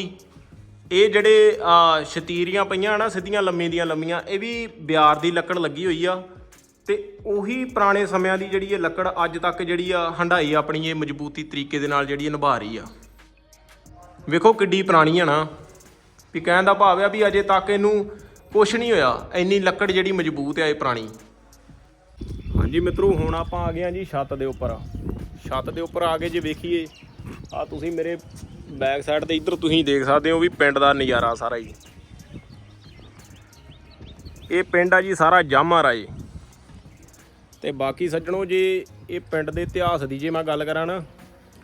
ਇਹ ਜਿਹੜੇ, ਆ, ਸ਼ਤੀਰੀਆਂ ਪਈਆਂ ਨਾ, ਸਿੱਧੀਆਂ ਲੰਮੀ ਦੀਆਂ ਲੰਮੀਆਂ, ਇਹ ਵੀ ਬਿਆਰ ਦੀ ਲੱਕੜ ਲੱਗੀ ਹੋਈ ਆ। ਤੇ ਉਹੀ ਪੁਰਾਣੇ ਸਮਿਆਂ ਦੀ ਜਿਹੜੀ ਇਹ ਲੱਕੜ ਅੱਜ ਤੱਕ ਜਿਹੜੀ ਆ ਹੰਡਾਈ ਆਪਣੀ ਇਹ ਮਜ਼ਬੂਤੀ ਤਰੀਕੇ ਦੇ ਨਾਲ ਜਿਹੜੀ ਨਿਭਾ ਰਹੀ ਆ। ਵੇਖੋ ਕਿੱਡੀ ਪੁਰਾਣੀ ਆ ਨਾ। ਵੀ ਕਹਿਣ ਦਾ ਭਾਵ ਆ ਵੀ ਅਜੇ ਤੱਕ ਇਹਨੂੰ ਕੁਛ ਨਹੀਂ ਹੋਇਆ, ਇੰਨੀ ਲੱਕੜ ਜਿਹੜੀ ਮਜ਼ਬੂਤ ਆ ਇਹ ਪੁਰਾਣੀ। ਹਾਂਜੀ ਮਿੱਤਰੋ, ਹੁਣ ਆਪਾਂ ਆ ਗਏ ਆ ਜੀ ਛੱਤ ਦੇ ਉੱਪਰ। ਛੱਤ ਦੇ ਉੱਪਰ ਆ ਕੇ ਜੇ ਵੇਖੀਏ ਆ ਤੁਸੀਂ ਮੇਰੇ ਬੈਕ ਸਾਈਡ ਤੇ ਇੱਧਰ ਤੁਸੀਂ ਦੇਖ ਸਕਦੇ ਹੋ ਵੀ ਪਿੰਡ ਦਾ ਨਜ਼ਾਰਾ ਸਾਰਾ ਜੀ। ਇਹ ਪਿੰਡ ਆ ਜੀ, ਸਾਰਾ ਜਾਮਾ ਰਾਏ ਤੇ ਬਾਕੀ ਸੱਜਣੋ ਜੇ ਇਹ ਪਿੰਡ ਦੇ ਇਤਿਹਾਸ ਦੀ ਜੇ ਮੈਂ ਗੱਲ ਕਰਾਂ ਨਾ,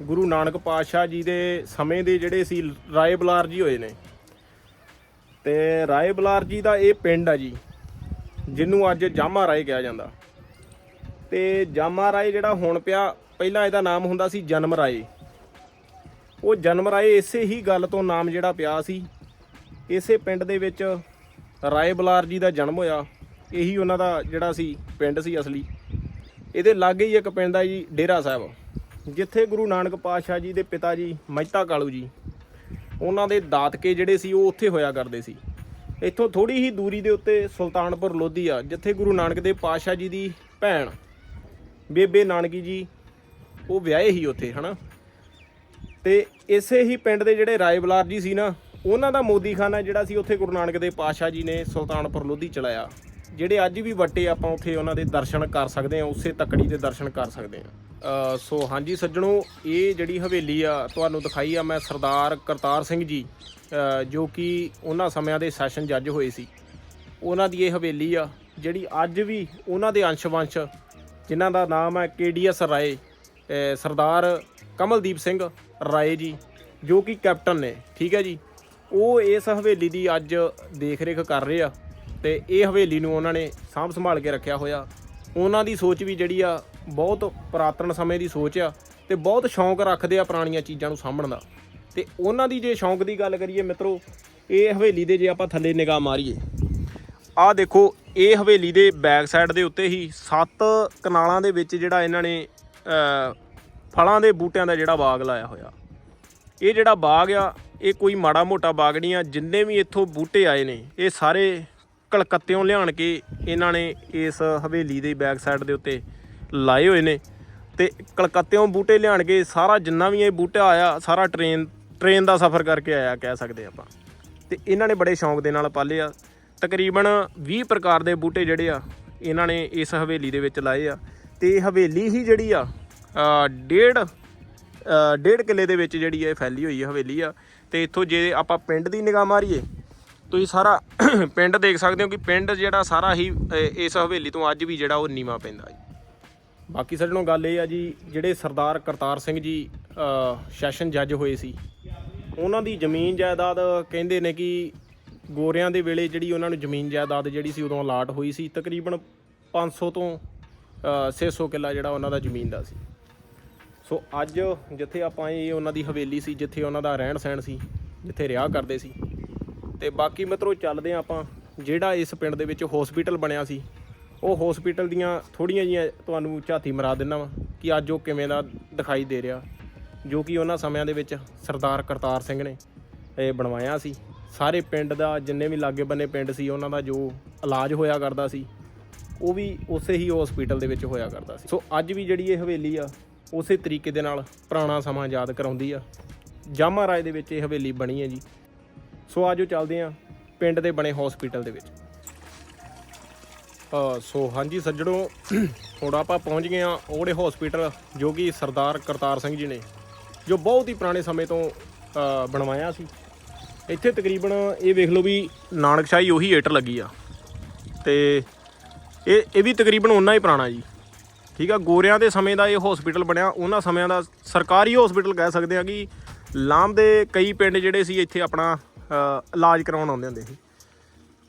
ਗੁਰੂ ਨਾਨਕ ਪਾਤਸ਼ਾਹ ਜੀ ਦੇ ਸਮੇਂ ਦੇ ਜਿਹੜੇ ਸੀ ਰਾਏ ਬਲਾਰ ਜੀ ਹੋਏ ਨੇ। ਤੇ ਰਾਏ ਬਲਾਰ ਜੀ ਦਾ ਇਹ ਪਿੰਡ ਆ ਜੀ, ਜਿਹਨੂੰ ਅੱਜ ਜਾਮਾ ਰਾਏ ਕਿਹਾ ਜਾਂਦਾ। ਤੇ ਜਾਮਾ ਰਾਏ ਜਿਹੜਾ ਹੁਣ ਪਿਆ, ਪਹਿਲਾਂ ਇਹਦਾ ਨਾਮ ਹੁੰਦਾ ਸੀ ਜਨਮ ਰਾਏ। ਉਹ ਜਨਮ ਰਾਏ ਇਸੇ ਹੀ ਗੱਲ ਤੋਂ ਨਾਮ ਜਿਹੜਾ ਪਿਆ ਸੀ। ਇਸੇ ਪਿੰਡ ਦੇ ਵਿੱਚ ਰਾਏ ਬਲਾਰ ਜੀ ਦਾ ਜਨਮ ਹੋਇਆ। ਇਹੀ ਉਹਨਾਂ ਦਾ ਜਿਹੜਾ ਸੀ, ਪਿੰਡ ਸੀ ਅਸਲੀ। ਇਹਦੇ ਲਾਗੇ ਹੀ ਇੱਕ ਪਿੰਡ ਆ ਜੀ, ਡੇਰਾ ਸਾਹਿਬ। ਜਿੱਥੇ ਗੁਰੂ ਨਾਨਕ ਪਾਤਸ਼ਾਹ ਜੀ ਦੇ ਪਿਤਾ ਜੀ ਮਹਿਤਾ ਕਾਲੂ ਜੀ, ਉਹਨਾਂ ਦੇ ਦਾਤਕੇ ਜਿਹੜੇ ਸੀ, ਉਹ ਉੱਥੇ ਹੋਇਆ ਕਰਦੇ ਸੀ। ਇੱਥੋਂ ਥੋੜੀ ਹੀ ਦੂਰੀ ਦੇ ਉੱਤੇ ਸੁਲਤਾਨਪੁਰ ਲੋਧੀ ਆ, ਜਿੱਥੇ ਗੁਰੂ ਨਾਨਕ ਦੇਵ ਪਾਤਸ਼ਾਹ ਜੀ ਦੀ ਭੈਣ ਬੇਬੇ ਨਾਨਕੀ ਜੀ, ਉਹ ਵਿਆਹੇ ਹੀ ਉੱਥੇ, ਹਨਾ? ਤੇ ਇਸੇ ਹੀ ਪਿੰਡ ਦੇ ਜਿਹੜੇ ਰਾਏ ਬਲਾਰ ਜੀ ਸੀ ਨਾ, ਉਹਨਾਂ ਦਾ ਮੋਦੀਖਾਨਾ ਜਿਹੜਾ ਸੀ, ਉੱਥੇ ਗੁਰੂ ਨਾਨਕ ਦੇਵ ਪਾਤਸ਼ਾਹ ਜੀ ਨੇ ਸੁਲਤਾਨਪੁਰ ਲੋਧੀ ਚਲਾਇਆ। ਜਿਹੜੇ ਅੱਜ ਵੀ ਵੱਟੇ ਆਪਾਂ ਉੱਥੇ ਉਹਨਾਂ ਦੇ ਦਰਸ਼ਨ ਕਰ ਸਕਦੇ ਹਾਂ, ਉਸੇ ਤੱਕੜੀ ਦੇ ਦਰਸ਼ਨ ਕਰ ਸਕਦੇ ਹਾਂ। ਸੋ ਹਾਂਜੀ ਸੱਜਣੋ, ਇਹ ਜਿਹੜੀ ਹਵੇਲੀ ਆ, ਤੁਹਾਨੂੰ ਦਿਖਾਈ ਆ ਮੈਂ ਸਰਦਾਰ ਕਰਤਾਰ ਸਿੰਘ ਜੀ ਜੋ ਕਿ ਉਹਨਾਂ ਸਮਿਆਂ ਦੇ ਸੈਸ਼ਨ ਜੱਜ ਹੋਏ ਸੀ। ਉਹਨਾਂ ਦੀ ਇਹ ਹਵੇਲੀ ਆ, ਜਿਹੜੀ ਅੱਜ ਵੀ ਉਹਨਾਂ ਦੇ ਅੰਸ਼-ਵੰਸ਼, ਜਿਨ੍ਹਾਂ ਦਾ ਨਾਮ ਹੈ ਕੇਡੀਐਸ ਰਾਏ ਸਰਦਾਰ ਕਮਲਦੀਪ ਸਿੰਘ ਰਾਏ ਜੀ, ਜੋ ਕਿ ਕੈਪਟਨ ਨੇ, ਠੀਕ ਹੈ ਜੀ? ਉਹ ਇਸ ਹਵੇਲੀ ਦੀ ਅੱਜ ਦੇਖ-ਰੇਖ ਕਰ ਰਹੇ ਆ ਤੇ ਇਹ ਹਵੇਲੀ ਨੂੰ ਉਹਨਾਂ ਨੇ ਸਾਂਭ ਸੰਭਾਲ ਕੇ ਰੱਖਿਆ ਹੋਇਆ। ਉਹਨਾਂ ਦੀ ਸੋਚ ਵੀ ਜਿਹੜੀ ਆ, ਬਹੁਤ ਪੁਰਾਤਨ ਸਮੇਂ ਦੀ ਸੋਚ ਆ ਤੇ ਬਹੁਤ ਸ਼ੌਂਕ ਰੱਖਦੇ ਆ ਪੁਰਾਣੀਆਂ ਚੀਜ਼ਾਂ ਨੂੰ ਸਾਂਭਣ ਦਾ। ਤੇ ਉਹਨਾਂ ਦੀ ਜੇ ਸ਼ੌਂਕ ਦੀ ਗੱਲ ਕਰੀਏ ਮਿੱਤਰੋ, ਇਹ ਹਵੇਲੀ ਦੇ ਜੇ ਆਪਾਂ ਥੱਲੇ ਨਿਗਾਹ ਮਾਰੀਏ ਆਹ ਦੇਖੋ, ਇਹ ਹਵੇਲੀ ਦੇ ਬੈਕ ਸਾਈਡ ਦੇ ਉੱਤੇ ਹੀ ਸੱਤ ਕਨਾਲਾਂ ਦੇ ਵਿੱਚ ਜਿਹੜਾ ਇਹਨਾਂ ਨੇ ਫਲਾਂ ਦੇ ਬੂਟਿਆਂ ਦਾ ਜਿਹੜਾ ਬਾਗ ਲਾਇਆ ਹੋਇਆ। ਇਹ ਜਿਹੜਾ ਬਾਗ ਆ, ਇਹ ਕੋਈ ਮਾੜਾ ਮੋਟਾ ਬਾਗ ਨਹੀਂ ਆ। ਜਿੰਨੇ ਵੀ ਇੱਥੋਂ ਬੂਟੇ ਆਏ ਨੇ, ਇਹ ਸਾਰੇ ਕਲਕੱਤਿਓਂ ਲਿਆਣ ਕੇ ਇਹਨਾਂ ਨੇ ਇਸ ਹਵੇਲੀ ਦੇ ਬੈਕ ਸਾਈਡ ਦੇ ਉੱਤੇ ਲਾਏ ਹੋਏ ਨੇ। ਤੇ ਕਲਕੱਤਿਓਂ ਬੂਟੇ ਲਿਆਣ ਕੇ ਸਾਰਾ ਜਿੰਨਾ ਵੀ ਇਹ ਬੂਟਾ ਆਇਆ, ਸਾਰਾ ਟ੍ਰੇਨ ਟ੍ਰੇਨ ਦਾ ਸਫ਼ਰ ਕਰਕੇ ਆਇਆ ਕਹਿ ਸਕਦੇ ਆਪਾਂ। ਤੇ ਇਹਨਾਂ ਨੇ ਬੜੇ ਸ਼ੌਂਕ ਦੇ ਨਾਲ ਪਾਲੇ ਆ। ਤਕਰੀਬਨ 20 ਪ੍ਰਕਾਰ ਦੇ ਬੂਟੇ ਜਿਹੜੇ ਆ, ਇਹਨਾਂ ਨੇ ਇਸ ਹਵੇਲੀ ਦੇ ਵਿੱਚ ਲਾਏ ਆ। ਤੇ ਹਵੇਲੀ ਹੀ ਜਿਹੜੀ ਆ ਡੇਢ ਡੇਢ ਕਿੱਲੇ ਦੇ ਵਿੱਚ ਜਿਹੜੀ ਇਹ ਫੈਲੀ ਹੋਈ ਹੈ ਹਵੇਲੀ ਆ ਤੇ ਇੱਥੋਂ ਜੇ ਆਪਾਂ ਪਿੰਡ ਦੀ ਨਿਗਾਹ ਮਾਰੀਏ ਤੁਸੀਂ ਸਾਰਾ ਪਿੰਡ ਦੇਖ ਸਕਦੇ ਹੋ ਕਿ ਪਿੰਡ ਜਿਹੜਾ ਸਾਰਾ ਹੀ ਇਸ ਹਵੇਲੀ ਤੋਂ ਅੱਜ ਵੀ ਜਿਹੜਾ ਉਹ ਨੀਵਾ ਪੈਂਦਾ ਜੀ। ਬਾਕੀ ਸੱਜਣੋਂ ਗੱਲ ਇਹ ਆ ਜੀ ਜਿਹੜੇ ਸਰਦਾਰ ਕਰਤਾਰ ਸਿੰਘ ਜੀ ਸੈਸ਼ਨ ਜੱਜ ਹੋਏ ਸੀ ਉਹਨਾਂ ਦੀ ਜ਼ਮੀਨ ਜਾਇਦਾਦ ਕਹਿੰਦੇ ਨੇ ਕਿ ਗੋਰਿਆਂ ਦੇ ਵੇਲੇ ਜਿਹੜੀ ਉਹਨਾਂ ਨੂੰ ਜ਼ਮੀਨ ਜਾਇਦਾਦ ਜਿਹੜੀ ਸੀ ਉਦੋਂ ਅਲਾਟ ਹੋਈ ਸੀ ਤਕਰੀਬਨ 500 ਤੋਂ ਅ, 600 ਕਿੱਲਾ ਜਿਹੜਾ ਉਹਨਾਂ ਦਾ ਜ਼ਮੀਨ ਦਾ ਸੀ। ਸੋ ਅੱਜ ਜਿੱਥੇ ਆਪਾਂ ਇਹ ਉਹਨਾਂ ਦੀ ਹਵੇਲੀ ਸੀ, ਜਿੱਥੇ ਉਹਨਾਂ ਦਾ ਰਹਿਣ ਸਹਿਣ ਸੀ, ਜਿੱਥੇ ਰਿਹਾ ਕਰਦੇ ਸੀ। ਤੇ ਬਾਕੀ ਮਿੱਤਰੋ ਚੱਲਦੇ ਹਾਂ ਆਪਾਂ। ਜਿਹੜਾ ਇਸ ਪਿੰਡ ਦੇ ਵਿੱਚ ਹਸਪੀਟਲ ਬਣਿਆ ਸੀ, ਉਹ ਹਸਪੀਟਲ ਦੀਆਂ ਥੋੜੀਆਂ ਜੀਆਂ ਤੁਹਾਨੂੰ ਝਾਤੀ ਮਰਾ ਦਿੰਦਾ ਵਾਂ ਕਿ ਅੱਜ ਉਹ ਕਿਵੇਂ ਦਾ ਦਿਖਾਈ ਦੇ ਰਿਹਾ। ਜੋ ਕਿ ਉਹਨਾਂ ਸਮਿਆਂ ਦੇ ਵਿੱਚ ਸਰਦਾਰ ਕਰਤਾਰ ਸਿੰਘ ਨੇ ਇਹ ਬਣਵਾਇਆ ਸੀ। ਸਾਰੇ ਪਿੰਡ ਦਾ, ਜਿੰਨੇ ਵੀ ਲਾਗੇ ਬੰਨੇ ਪਿੰਡ ਸੀ, ਉਹਨਾਂ ਦਾ ਜੋ ਇਲਾਜ ਹੋਇਆ ਕਰਦਾ ਸੀ, ਉਹ ਵੀ ਉਸੇ ਹੀ ਹਸਪੀਟਲ ਦੇ ਵਿੱਚ ਹੋਇਆ ਕਰਦਾ ਸੀ। ਸੋ ਅੱਜ ਵੀ ਜਿਹੜੀ ਇਹ ਹਵੇਲੀ ਆ ਉਸੇ ਤਰੀਕੇ ਦੇ ਨਾਲ ਪੁਰਾਣਾ ਸਮਾਂ ਯਾਦ ਕਰਾਉਂਦੀ ਆ। ਜਾਮਾ ਰਾਏ ਦੇ ਵਿੱਚ ਇਹ ਹਵੇਲੀ ਬਣੀ ਹੈ ਜੀ। ਸੋ ਆਜੋ ਚੱਲਦੇ ਆ ਪਿੰਡ ਦੇ ਬਣੇ ਹਸਪੀਟਲ ਦੇ ਵਿੱਚ। ਸੋ ਹਾਂਜੀ ਸੱਜਣੋ, ਹੁਣ ਆਪਾਂ ਪਹੁੰਚ ਗਏ ਆ ਉਹੜੇ ਹਸਪੀਟਲ ਜੋ ਕਿ ਸਰਦਾਰ ਕਰਤਾਰ ਸਿੰਘ ਜੀ ਨੇ, ਜੋ ਬਹੁਤ ਹੀ ਪੁਰਾਣੇ ਸਮੇਂ ਤੋਂ ਬਣਵਾਇਆ ਸੀ। ਇੱਥੇ ਤਕਰੀਬਨ ਇਹ ਵੇਖ ਲਓ ਵੀ ਨਾਨਕਸ਼ਾਹੀ ਉਹੀ ਏਟਰ ਲੱਗੀ ਆ। ਤੇ ਇਹ ਇਹ ਵੀ ਤਕਰੀਬਨ ਉਨਾ ਹੀ ਪੁਰਾਣਾ ਜੀ। ਠੀਕ ਆ, ਗੋਰਿਆਂ ਦੇ ਸਮੇਂ ਦਾ ਇਹ ਹਸਪੀਟਲ ਬਣਿਆ। ਉਹਨਾਂ ਸਮਿਆਂ ਦਾ ਸਰਕਾਰੀ ਹਸਪੀਟਲ ਕਹਿ ਸਕਦੇ ਆ ਕਿ ਲਾਮ ਦੇ ਕਈ ਪਿੰਡ ਜਿਹੜੇ ਸੀ, ਇੱਥੇ ਆਪਣਾ ਇਲਾਜ ਕਰਾਉਣ ਆਉਂਦੇ ਹੁੰਦੇ ਸੀ।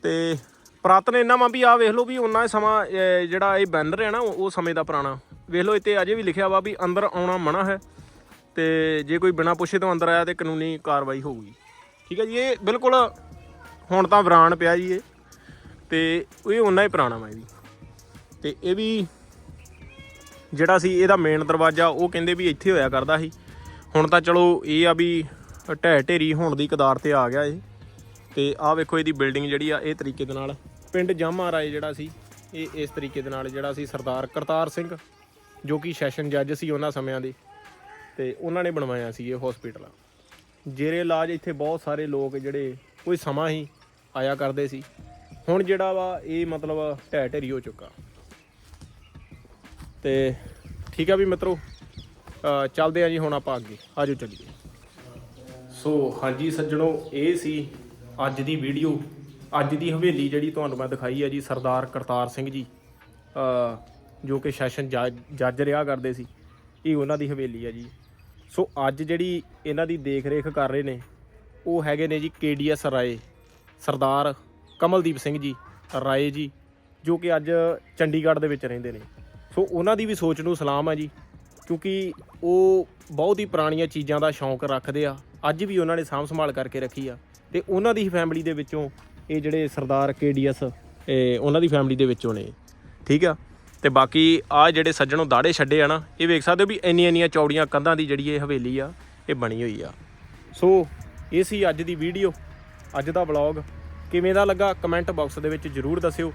ਤੇ ਪ੍ਰਾਤਨ ਇੰਨਾ ਮਾ ਵੀ ਆ ਵੇਖ ਲਓ ਵੀ ਉਹਨਾਂ ਸਮਾਂ ਜਿਹੜਾ ਇਹ ਬੈਨਰ ਹੈ ਨਾ, ਉਹ ਉਹ ਸਮੇਂ ਦਾ ਪੁਰਾਣਾ। ਵੇਖ ਲਓ, ਇੱਥੇ ਅਜੇ ਵੀ ਲਿਖਿਆ ਵਾ ਵੀ ਅੰਦਰ ਆਉਣਾ ਮਨਾ ਹੈ। ਤੇ ਜੇ ਕੋਈ ਬਿਨਾਂ ਪੁੱਛੇ ਤੋਂ ਅੰਦਰ ਆਇਆ ਤੇ ਕਾਨੂੰਨੀ ਕਾਰਵਾਈ ਹੋਊਗੀ। ਠੀਕ ਹੈ ਜੀ, ਇਹ ਬਿਲਕੁਲ ਹੁਣ ਤਾਂ ਵਿਰਾਨ ਪਿਆ ਜੀ ਇਹ। ਤੇ ਇਹ ਉਹਨਾਂ ਹੀ ਪੁਰਾਣਾ ਵਾ ਇਹ ਵੀ। ਤੇ ਇਹ ਵੀ ਜਿਹੜਾ ਸੀ ਇਹਦਾ ਮੇਨ ਦਰਵਾਜ਼ਾ, ਉਹ ਕਹਿੰਦੇ ਵੀ ਇੱਥੇ ਹੋਇਆ ਕਰਦਾ ਸੀ। ਹੁਣ ਤਾਂ ਚਲੋ ਇਹ ਆ ਵੀ ਢਹਿ ਢੇਰੀ ਹੋਣ ਦੀ ਕਦਾਰ ਤੇ ਆ ਗਿਆ ਇਹ। ਤੇ ਆਹ ਵੇਖੋ ਇਹਦੀ ਬਿਲਡਿੰਗ ਜਿਹੜੀ ਆ, ਇਹ ਤਰੀਕੇ ਦੇ ਨਾਲ ਪਿੰਡ ਜਾਮਾ ਰਾਏ ਜਿਹੜਾ ਸੀ, ਇਹ ਇਸ ਤਰੀਕੇ ਦੇ ਨਾਲ ਜਿਹੜਾ ਸੀ ਸਰਦਾਰ ਕਰਤਾਰ ਸਿੰਘ, ਜੋ ਕਿ ਸੈਸ਼ਨ ਜੱਜ ਸੀ ਉਹਨਾਂ ਸਮਿਆਂ ਦੇ। ਤੇ ਉਹਨਾਂ ਨੇ ਬਣਵਾਇਆ ਸੀ ਇਹ ਹਸਪੀਟਲ ਜੇਰੇ ਇਲਾਜ ਇੱਥੇ ਬਹੁਤ ਸਾਰੇ ਲੋਕ ਜਿਹੜੇ, ਕੋਈ ਸਮਾਂ ਹੀ ਆਇਆ ਕਰਦੇ ਸੀ। ਹੁਣ ਜਿਹੜਾ ਵਾ, ਇਹ ਮਤਲਬ ਢਹਿ ਢੇਰੀ ਹੋ ਚੁੱਕਾ। ਤੇ ਠੀਕ ਆ ਵੀ ਮਿੱਤਰੋ ਚੱਲਦੇ ਆ ਜੀ ਹੁਣ ਆਪਾਂ ਅੱਗੇ। ਆਜੋ ਚੱਲੀਏ। ਸੋ ਹਾਂਜੀ ਸੱਜਣੋ, ਇਹ ਸੀ ਅੱਜ ਦੀ ਵੀਡੀਓ। ਅੱਜ ਦੀ ਹਵੇਲੀ ਜਿਹੜੀ ਤੁਹਾਨੂੰ ਮੈਂ ਦਿਖਾਈ ਹੈ ਜੀ, ਸਰਦਾਰ ਕਰਤਾਰ ਸਿੰਘ ਜੀ ਜੋ ਕਿ ਸੈਸ਼ਨ ਜੱਜ ਜੱਜ ਰਿਹਾ ਕਰਦੇ ਸੀ, ਇਹ ਉਹਨਾਂ ਦੀ ਹਵੇਲੀ ਹੈ ਜੀ। ਸੋ ਅੱਜ ਜਿਹੜੀ ਇਹਨਾਂ ਦੀ ਦੇਖ ਰੇਖ ਕਰ ਰਹੇ ਨੇ, ਉਹ ਹੈਗੇ ਨੇ ਜੀ ਕੇਡੀਐਸ ਰਾਏ, ਸਰਦਾਰ ਕਮਲਦੀਪ ਸਿੰਘ ਜੀ ਰਾਏ ਜੀ, ਜੋ ਕਿ ਅੱਜ ਚੰਡੀਗੜ੍ਹ ਦੇ ਵਿੱਚ ਰਹਿੰਦੇ ਨੇ। ਸੋ ਉਹਨਾਂ ਦੀ ਵੀ ਸੋਚ ਨੂੰ ਸਲਾਮ ਹੈ ਜੀ, ਕਿਉਂਕਿ ਉਹ ਬਹੁਤ ਹੀ ਪੁਰਾਣੀਆਂ ਚੀਜ਼ਾਂ ਦਾ ਸ਼ੌਂਕ ਰੱਖਦੇ ਆ, ਅੱਜ ਵੀ ਉਹਨਾਂ ਨੇ ਸਾਂਭ ਸੰਭਾਲ ਕਰਕੇ ਰੱਖੀ ਆ, ਤੇ ਉਹਨਾਂ ਦੀ ਫੈਮਿਲੀ ਦੇ ਵਿੱਚੋਂ ਇਹ ਜਿਹੜੇ ਸਰਦਾਰ ਕੇਡੀਐਸ, ਇਹ ਉਹਨਾਂ ਦੀ ਫੈਮਿਲੀ ਦੇ ਵਿੱਚੋਂ ਨੇ ਠੀਕ ਆ? ਤੇ ਬਾਕੀ ਆ ਜਿਹੜੇ ਸੱਜਣੋਂ ਦਾੜੇ ਛੱਡੇ ਆ ਨਾ, ਇਹ ਵੇਖ ਸਕਦੇ ਹੋ ਵੀ ਇੰਨੀਆਂ ਇੰਨੀਆਂ ਚੌੜੀਆਂ ਕੰਧਾਂ ਦੀ ਜਿਹੜੀ ਇਹ ਹਵੇਲੀ ਆ, ਇਹ ਬਣੀ ਹੋਈ ਆ। ਸੋ ਇਹ ਸੀ ਅੱਜ ਦੀ ਵੀਡੀਓ ਅੱਜ ਦਾ ਵਲੌਗ ਕਿਵੇਂ ਦਾ ਲੱਗਾ? ਕਮੈਂਟ ਬਾਕਸ ਦੇ ਵਿੱਚ ਜਰੂਰ ਦੱਸਿਓ,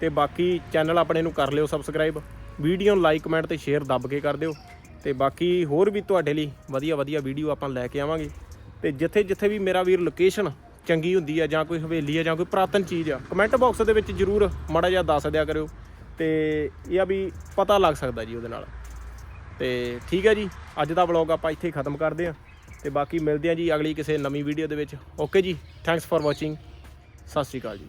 ਤੇ ਬਾਕੀ ਚੈਨਲ ਆਪਣੇ ਨੂੰ ਕਰ ਲਿਓ ਸਬਸਕ੍ਰਾਈਬ ਵੀਡੀਓ ਨੂੰ ਲਾਈਕ ਕਮੈਂਟ ਤੇ ਸ਼ੇਅਰ ਦੱਬ ਕੇ ਕਰ ਦਿਓ। ਤੇ ਬਾਕੀ ਹੋਰ ਵੀ ਤੁਹਾਡੇ ਲਈ ਵਧੀਆ ਵਧੀਆ ਵੀਡੀਓ ਆਪਾਂ ਲੈ ਕੇ ਆਵਾਂਗੇ। ਤੇ ਜਿੱਥੇ ਜਿੱਥੇ ਵੀ ਮੇਰਾ ਵੀਰ ਲੋਕੇਸ਼ਨ ਚੰਗੀ ਹੁੰਦੀ ਆ ਜਾਂ ਕੋਈ ਹਵੇਲੀ ਆ ਜਾਂ ਕੋਈ ਪ੍ਰਾਤਨ ਚੀਜ਼ ਆ ਕਮੈਂਟ ਬਾਕਸ ਦੇ ਵਿੱਚ ਜਰੂਰ ਮਾੜਾ ਜਿਹਾ ਦੱਸ ਦਿਆ ਕਰਿਓ। ਤੇ ਇਹ ਆ ਵੀ ਪਤਾ ਲੱਗ ਸਕਦਾ ਜੀ ਉਹਦੇ ਨਾਲ। ਤੇ ਠੀਕ ਹੈ ਜੀ, ਅੱਜ ਦਾ ਵਲੌਗ ਆਪਾਂ ਇੱਥੇ ਖਤਮ ਕਰਦੇ ਹਾਂ। ਤੇ ਬਾਕੀ ਮਿਲਦੇ ਹਾਂ ਜੀ ਅਗਲੀ ਕਿਸੇ ਨਵੀਂ ਵੀਡੀਓ ਦੇ ਵਿੱਚ। ਓਕੇ ਜੀ ਥੈਂਕਸ ਫਾਰ ਵਾਚਿੰਗ ਸਤਿ ਸ਼੍ਰੀ ਅਕਾਲ ਜੀ।